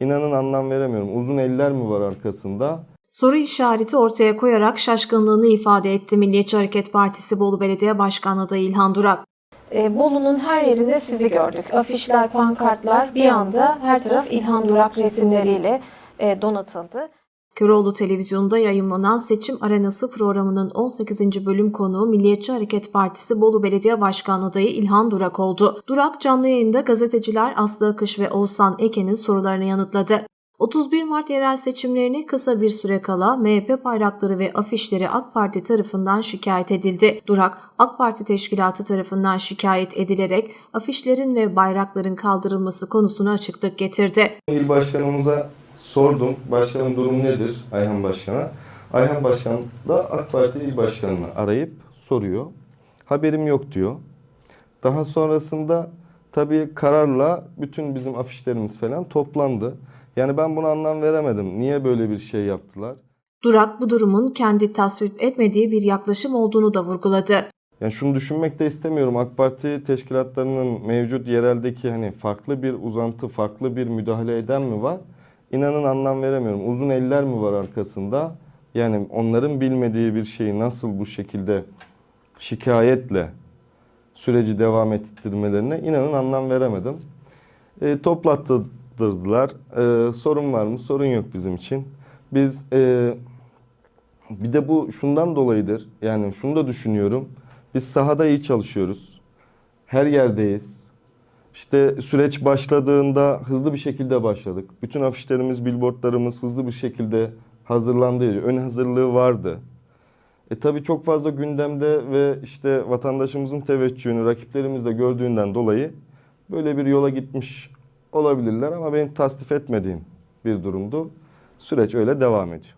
İnanın anlam veremiyorum. Uzun eller mi var arkasında? Soru işareti ortaya koyarak şaşkınlığını ifade etti Milliyetçi Hareket Partisi Bolu Belediye Başkanı adayı İlhan Durak. E, Bolu'nun her yerinde sizi gördük. Afişler, pankartlar bir anda her taraf İlhan Durak resimleriyle e, donatıldı. Köroğlu Televizyonu'nda yayımlanan Seçim Arenası programının 18. bölüm konuğu Milliyetçi Hareket Partisi Bolu Belediye Başkanı adayı İlhan Durak oldu. Durak canlı yayında gazeteciler Aslı Akış ve Oğuzhan Eken'in sorularını yanıtladı. 31 Mart yerel seçimlerine kısa bir süre kala MHP bayrakları ve afişleri AK Parti tarafından şikayet edildi. Durak, AK Parti teşkilatı tarafından şikayet edilerek afişlerin ve bayrakların kaldırılması konusuna açıklık getirdi. İl başkanımıza sordum. Başkanım durum nedir Ayhan Başkan'a? Ayhan Başkan da AK Parti il başkanını arayıp soruyor. Haberim yok diyor. Daha sonrasında tabii kararla bütün bizim afişlerimiz falan toplandı. Yani ben buna anlam veremedim. Niye böyle bir şey yaptılar? Durak bu durumun kendi tasvip etmediği bir yaklaşım olduğunu da vurguladı. Yani şunu düşünmek de istemiyorum. AK Parti teşkilatlarının mevcut yereldeki hani farklı bir uzantı, farklı bir müdahale eden mi var? İnanın anlam veremiyorum. Uzun eller mi var arkasında? Yani onların bilmediği bir şeyi nasıl bu şekilde şikayetle süreci devam ettirmelerine inanın anlam veremedim. E, toplattırdılar. E, sorun var mı? Sorun yok bizim için. Biz e, bir de bu şundan dolayıdır. Yani şunu da düşünüyorum. Biz sahada iyi çalışıyoruz. Her yerdeyiz. İşte süreç başladığında hızlı bir şekilde başladık. Bütün afişlerimiz, billboardlarımız hızlı bir şekilde hazırlandı. Ön hazırlığı vardı. E tabii çok fazla gündemde ve işte vatandaşımızın teveccühünü rakiplerimiz de gördüğünden dolayı böyle bir yola gitmiş olabilirler ama benim tasdif etmediğim bir durumdu. Süreç öyle devam ediyor.